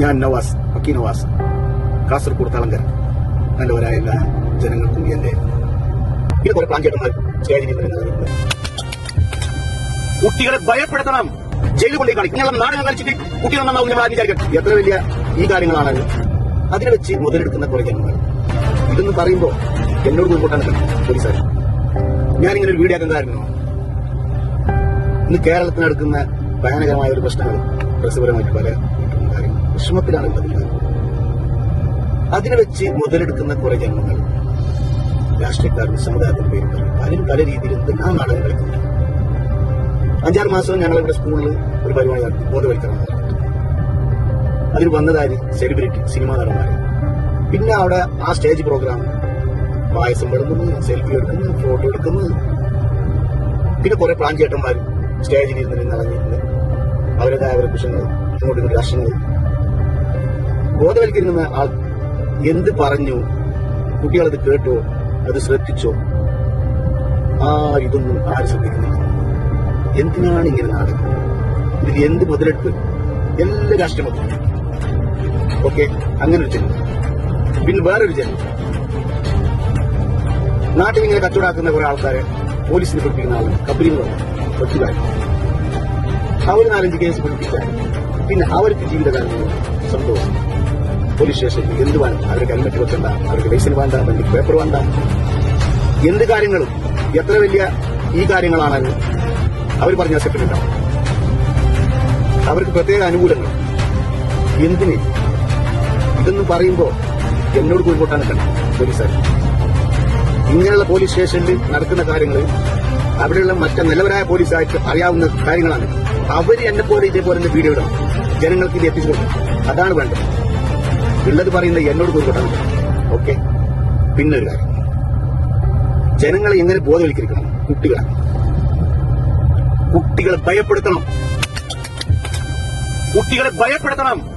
ഞാൻ നവാസ് മക്കി നവാസ് കാസർഗോഡ് തളങ്കര നല്ലവരായ എല്ലാ ജനങ്ങൾക്കും എന്റെ ഇത് കുറെ പ്ലാൻ ചേട്ടന്മാർ കുട്ടികളെ ഭയപ്പെടുത്തണം. ജയിലിൽ കൊണ്ടേ കാണിക്കും. ഞങ്ങൾ നാടകം കളിച്ചിട്ട് കുട്ടികൾ നന്നാവും നമ്മൾ വിചാരിക്കും. എത്ര വലിയ ഈ കാര്യങ്ങളാണ് അതിനെ വെച്ച് മുതലെടുക്കുന്ന കുറെ ജനങ്ങൾ ഇതെന്ന് പറയുമ്പോ എന്നോട് മുൻപോട്ടാണ് പോലീസുകാർ ഞാനിങ്ങനെ ഒരു വീഡിയോ ആക്കാൻ കാരണം ഇന്ന് കേരളത്തിൽ നടക്കുന്ന ഭയാനകരമായ ഒരു പ്രശ്നങ്ങൾ പ്രസവപരമായിട്ട് പല വിഷമത്തിലാണ് ഉള്ളത് അതിനെ വെച്ച് മുതലെടുക്കുന്ന കുറെ ജന്മങ്ങൾ. രാഷ്ട്രീയക്കാരുടെ സമുദായത്തിന്റെ പേര് പലരും പല രീതിയിൽ എന്തെല്ലാം നാടകം കളിക്കുന്നു അഞ്ചാറ് മാസം ഞങ്ങൾ ഇവിടെ സ്കൂളിൽ ഒരു പരിപാടി നടത്തി ബോധവൽക്കരണം. അതിൽ വന്നതായി സെലിബ്രിറ്റി സിനിമാ നടന്മാർ പിന്നെ അവിടെ ആ സ്റ്റേജ് പ്രോഗ്രാം പായസം വിടുന്നത് സെൽഫി എടുക്കുന്നത് ഫോട്ടോ എടുക്കുന്നത് പിന്നെ കുറെ പ്രാഞ്ചേട്ടന്മാരും സ്റ്റേജിൽ ഇരുന്ന് നിറഞ്ഞിരുന്ന് അവരുടേതായ അവരുടെ ഇങ്ങോട്ടും ഇങ്ങോട്ട് രാഷ്ട്രങ്ങൾ ബോധവൽക്കരിക്കുന്ന ആൾ എന്ത് പറഞ്ഞു? കുട്ടികളത് കേട്ടോ? അത് ശ്രദ്ധിച്ചോ? ആ ഇതൊന്നും ആരും ശ്രദ്ധിക്കുന്നില്ല. എന്തിനാണ് ഇങ്ങനെ നാടകം ഇതിൽ എന്ത് മുതലെടുപ്പ്? എല്ലാ രാഷ്ട്രീയ ഓക്കെ അങ്ങനെ ഒരു ജനം. പിന്നെ വേറൊരു ജനം. നാട്ടിൽ ഇങ്ങനെ കച്ചവടാക്കുന്ന കുറെ ആൾക്കാരെ പോലീസിന് പഠിപ്പിക്കുന്ന ആളുകൾ കബരി കൊച്ചുകാർ അവർ നാലഞ്ച് കേസ് പിടിപ്പിച്ചാൽ പിന്നെ അവർക്ക് ജീവിതകാലം സന്തോഷം. പോലീസ് സ്റ്റേഷനിൽ എന്ത് വേണം? അവർക്ക് ഹെൽമെറ്റ് വെക്കണ്ട അവർക്ക് ലൈസൻസ് വേണ്ട വണ്ടി പേപ്പർ വേണ്ട. എന്ത് കാര്യങ്ങളും എത്ര വലിയ ഈ കാര്യങ്ങളാണെന്ന് അവർ പറഞ്ഞ സെക്രട്ടറി അവർക്ക് പ്രത്യേക അനുകൂലങ്ങൾ. എന്തിന്? ഇതെന്ന് പറയുമ്പോ എന്നോട് കോഴിക്കോട്ടാണ് കണ്ടത് പോലീസുകാർ ഇങ്ങനെയുള്ള പോലീസ് സ്റ്റേഷനിൽ നടക്കുന്ന കാര്യങ്ങൾ അവിടെയുള്ള മറ്റ നിലവരായ പോലീസായിട്ട് അറിയാവുന്ന കാര്യങ്ങളാണ്. അവർ എന്നെ പോലെ ഇതേപോലെ വീഡിയോ ഇടണം. ജനങ്ങൾക്ക് ഇത് എത്തിച്ചു കൊടുക്കണം. അതാണ് വേണ്ടത്. ഉള്ളത് പറയുന്നത് എന്നോട് കോഴിക്കോട്ടാണ് ഓക്കെ. ഒരു കാര്യം. ജനങ്ങളെ എങ്ങനെ ബോധവൽക്കരിക്കണം? കുട്ടികളെ. കുട്ടികളെ ഭയപ്പെടുത്തണം. കുട്ടികളെ ഭയപ്പെടുത്തണം.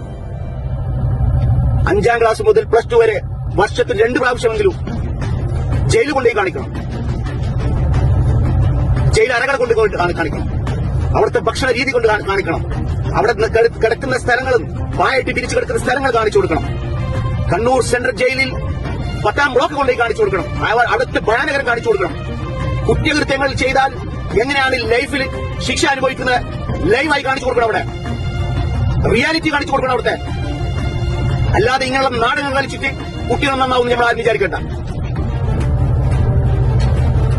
അഞ്ചാം ക്ലാസ് മുതൽ പ്ലസ് ടു വരെ വർഷത്തിൽ രണ്ട് പ്രാവശ്യമെങ്കിലും ജയിലിൽ കൊണ്ടുപോയി കാണിക്കണം. ജയിൽ അറകൾ കൊണ്ട് കാണിക്കണം. അവിടുത്തെ ഭക്ഷണ രീതി കൊണ്ട് കാണിക്കണം. അവിടെ കിടക്കുന്ന സ്ഥലങ്ങളും വായിട്ട് പിരിച്ചു കിടക്കുന്ന സ്ഥലങ്ങൾ കാണിച്ചു കൊടുക്കണം. കണ്ണൂർ സെൻട്രൽ ജയിലിൽ പത്താം ബ്ലോക്ക് കൊണ്ടുപോയി കാണിച്ചു കൊടുക്കണം. അടുത്ത് ഭയാനകരം കാണിച്ചു കൊടുക്കണം. കുറ്റകൃത്യങ്ങൾ ചെയ്താൽ എങ്ങനെയാണ് ലൈഫിൽ ശിക്ഷ അനുഭവിക്കുന്നത്? ലൈവായി കാണിച്ചു കൊടുക്കണം അവിടെ. റിയാലിറ്റി കാണിച്ചു കൊടുക്കണം അവിടുത്തെ. അല്ലാതെ ഇങ്ങനെയുള്ള നാടകം കളിച്ചിട്ട് കുട്ടികൾ നന്നാവും നമ്മൾ ആരും വിചാരിക്കണ്ട.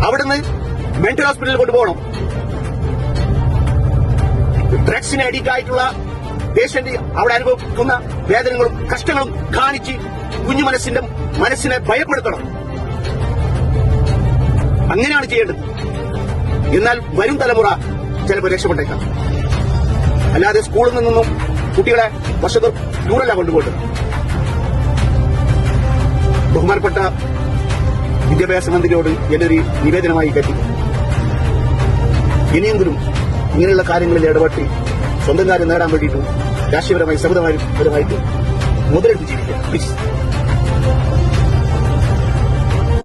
അവിടുന്ന് മെന്റൽ ഹോസ്പിറ്റലിൽ കൊണ്ടുപോകണം. ഡ്രഗ്സിന് അഡിക്റ്റ് ആയിട്ടുള്ള പേഷ്യന്റ് അവിടെ അനുഭവിക്കുന്ന വേദനകളും കഷ്ടങ്ങളും കാണിച്ച് കുഞ്ഞു മനസ്സിന്റെ മനസ്സിനെ ഭയപ്പെടുത്തണം. അങ്ങനെയാണ് ചെയ്യേണ്ടത്. എന്നാൽ വരും തലമുറ ചിലപ്പോൾ രക്ഷപ്പെട്ടേക്കാം. അല്ലാതെ സ്കൂളിൽ നിന്നൊന്നും കുട്ടികളെ വർഷത്തിൽ ദൂരല്ല കൊണ്ടുപോയിട്ട് ബഹുമാനപ്പെട്ട വിദ്യാഭ്യാസ മന്ത്രിയോട് എന്നൊരു നിവേദനമായി കറ്റി ഇനിയെങ്കിലും ഇങ്ങനെയുള്ള കാര്യങ്ങളിൽ ഇടപെട്ട് സ്വന്തം കാര്യം നേടാൻ വേണ്ടിയിട്ടും രാഷ്ട്രീയപരമായി സമുദായപരമായിട്ട് മുതലെടുത്ത് ജീവിക്കുക.